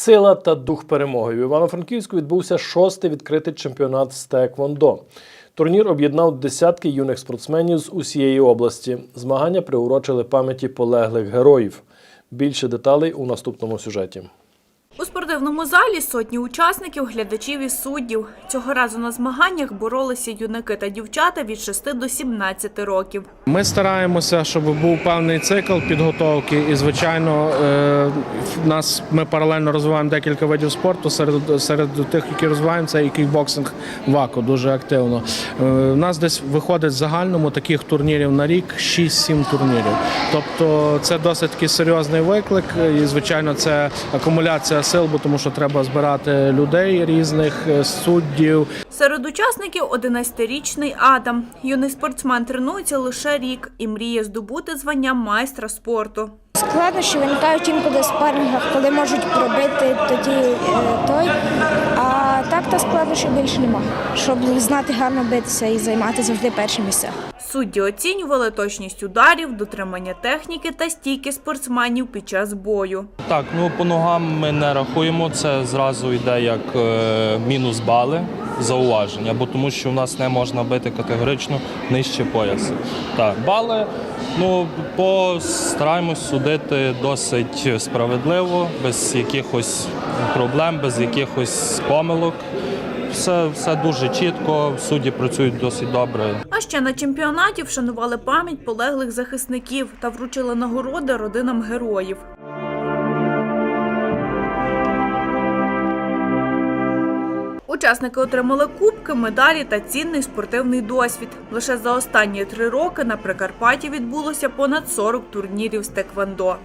Сила та дух перемоги. В Івано-Франківську відбувся шостий відкритий чемпіонат з Теквондо. Турнір об'єднав десятки юних спортсменів з усієї області. Змагання приурочили пам'яті полеглих героїв. Більше деталей у наступному сюжеті. Спортивному залі сотні учасників, глядачів і суддів. Цього разу на змаганнях боролися юнаки та дівчата від 6 до 17 років. Ми стараємося, щоб був певний цикл підготовки, і звичайно, е, нас ми паралельно розвиваємо декілька видів спорту. Серед серед тих, які розвиваємо, це і кікбоксинг вако дуже активно. Е, У нас десь виходить в загальному таких турнірів на рік 6-7 турнірів. Тобто це досить серйозний виклик, і звичайно, це акумуляція сил, тому що треба збирати людей різних е, суддів. Серед учасників 11-річний Адам. Юний спортсмен тренується лише рік і мріє здобути звання майстра спорту. Складнощі виникають інколи в спарингах, коли можуть пробити тоді е, той. А так то складнощів більше нема. Щоб знати гарно битися і займати завжди перші місця. Судді оцінювали точність ударів, дотримання техніки та стійки спортсменів під час бою. Так, ну по ногам ми не рахуємо. Це зразу йде як е, мінус бали зауваження, бо тому що в нас не можна бити категорично нижче пояса. Так, бали. Ну постараємось судити досить справедливо, без якихось проблем, без якихось помилок. Все, все дуже чітко, судді працюють досить добре. А ще на чемпіонаті вшанували пам'ять полеглих захисників та вручили нагороди родинам героїв. Учасники отримали кубки, медалі та цінний спортивний досвід. Лише за останні три роки на Прикарпатті відбулося понад 40 турнірів з теквондо.